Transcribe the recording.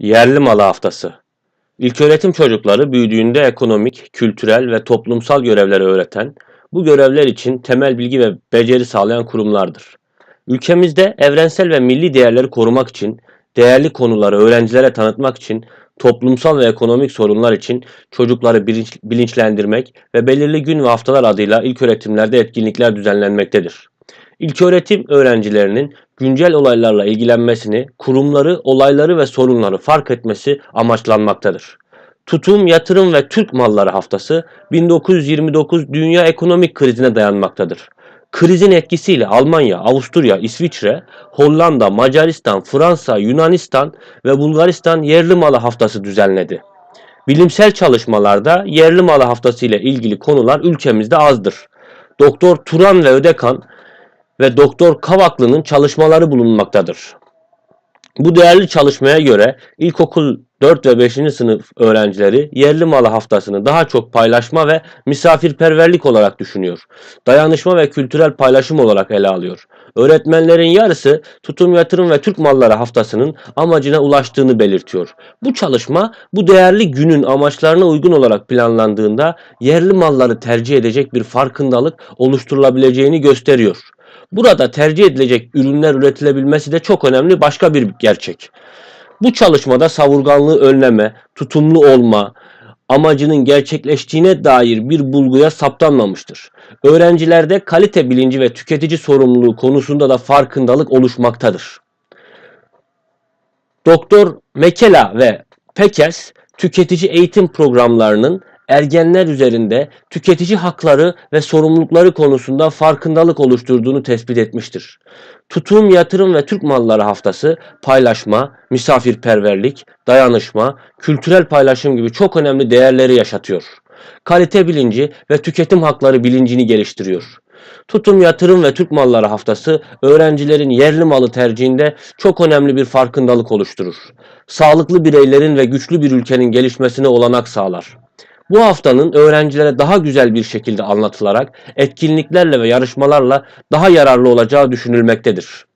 Yerli malı haftası. İlköğretim çocukları büyüdüğünde ekonomik, kültürel ve toplumsal görevleri öğreten, bu görevler için temel bilgi ve beceri sağlayan kurumlardır. Ülkemizde evrensel ve milli değerleri korumak için, değerli konuları öğrencilere tanıtmak için, toplumsal ve ekonomik sorunlar için çocukları bilinç- bilinçlendirmek ve belirli gün ve haftalar adıyla ilköğretimlerde etkinlikler düzenlenmektedir. İlköğretim öğrencilerinin güncel olaylarla ilgilenmesini, kurumları, olayları ve sorunları fark etmesi amaçlanmaktadır. Tutum, Yatırım ve Türk Malları Haftası 1929 dünya ekonomik krizine dayanmaktadır. Krizin etkisiyle Almanya, Avusturya, İsviçre, Hollanda, Macaristan, Fransa, Yunanistan ve Bulgaristan yerli malı haftası düzenledi. Bilimsel çalışmalarda yerli malı haftası ile ilgili konular ülkemizde azdır. Doktor Turan ve Ödekan ve Doktor Kavaklı'nın çalışmaları bulunmaktadır. Bu değerli çalışmaya göre ilkokul 4 ve 5. sınıf öğrencileri yerli malı haftasını daha çok paylaşma ve misafirperverlik olarak düşünüyor. Dayanışma ve kültürel paylaşım olarak ele alıyor. Öğretmenlerin yarısı tutum yatırım ve Türk malları haftasının amacına ulaştığını belirtiyor. Bu çalışma bu değerli günün amaçlarına uygun olarak planlandığında yerli malları tercih edecek bir farkındalık oluşturulabileceğini gösteriyor. Burada tercih edilecek ürünler üretilebilmesi de çok önemli başka bir gerçek. Bu çalışmada savurganlığı önleme, tutumlu olma amacının gerçekleştiğine dair bir bulguya saptanmamıştır. Öğrencilerde kalite bilinci ve tüketici sorumluluğu konusunda da farkındalık oluşmaktadır. Doktor Mekela ve Pekes tüketici eğitim programlarının ergenler üzerinde tüketici hakları ve sorumlulukları konusunda farkındalık oluşturduğunu tespit etmiştir. Tutum, Yatırım ve Türk Malları Haftası paylaşma, misafirperverlik, dayanışma, kültürel paylaşım gibi çok önemli değerleri yaşatıyor. Kalite bilinci ve tüketim hakları bilincini geliştiriyor. Tutum Yatırım ve Türk Malları Haftası öğrencilerin yerli malı tercihinde çok önemli bir farkındalık oluşturur. Sağlıklı bireylerin ve güçlü bir ülkenin gelişmesine olanak sağlar. Bu haftanın öğrencilere daha güzel bir şekilde anlatılarak etkinliklerle ve yarışmalarla daha yararlı olacağı düşünülmektedir.